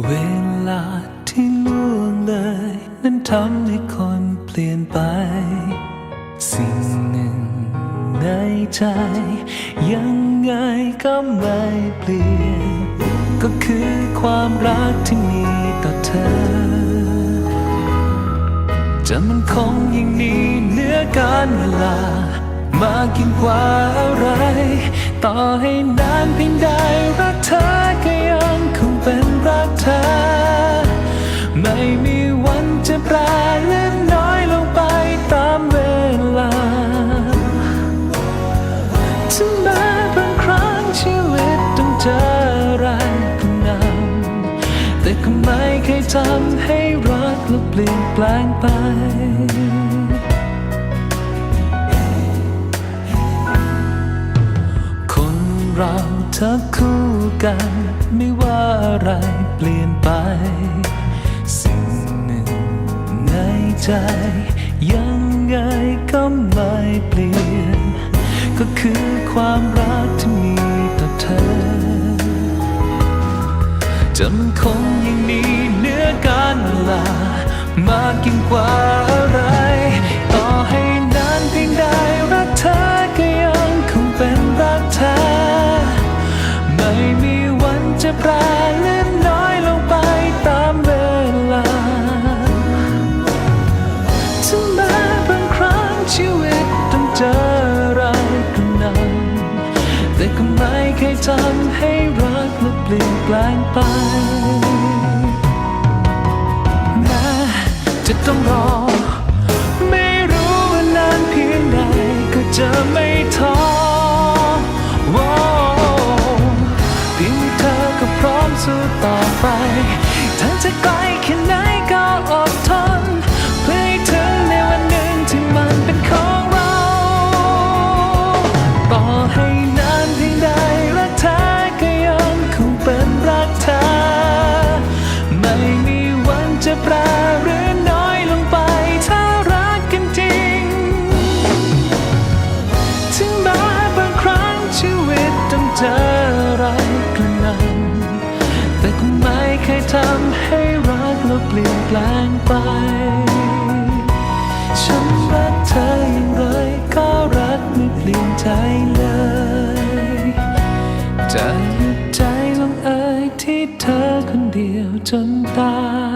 เวลาที่ล่วงเลย นั้นทำให้คนเปลี่ยนไป สิ่งหนึ่งในใจ ยังไงก็ไม่เปลี่ยน ก็คือความรักที่มีต่อเธอ จะมันคงยิ่งนี้เหนื้อการเวลา มากยิ่งกว่าอะไร ต่อให้นานเพียงใด ไม่มีวันจะแปรเลือนน้อยลงไปตามเวลาถึงแม้บางครั้งชีวิตต้องเจออะไรก็นำแต่ก็ไม่เคยทำให้รักและเปลี่ยนแปลงไปคนเราถ้าคู่กัน ไม่ว่าอะไรเปลี่ยนไป ใจ ยังไงก็ไม่เปลี่ยน ก็คือความรักที่มีต่อเธอ จะมันคงยังมีเหนื้อการเวลา มากยิ่งกว่าอะไร ต่อให้นานเพียงใดรักเธอก็ยังคงเป็นรักเธอ ไม่มีวันจะแปรเลือน และเปลี่ยนแปลงไปแม้จะต้องรอ ไม่รู้ว่านานเพียงใดก็จะไม่ท้อว้เพียงเธอก็พร้อมสู้ต่อไปทั้งจะไกลแค่ไหนก็อดทนเพื่อให้ถึงในวันหนึ่งที่มันเป็นของเรา ต่อให้ เปลี่ยนแปลงไป ฉันรักเธออย่างไรก็รักไม่เปลี่ยนใจเลยจะหยุดใจลงเอยที่เธอคนเดียวจนตาย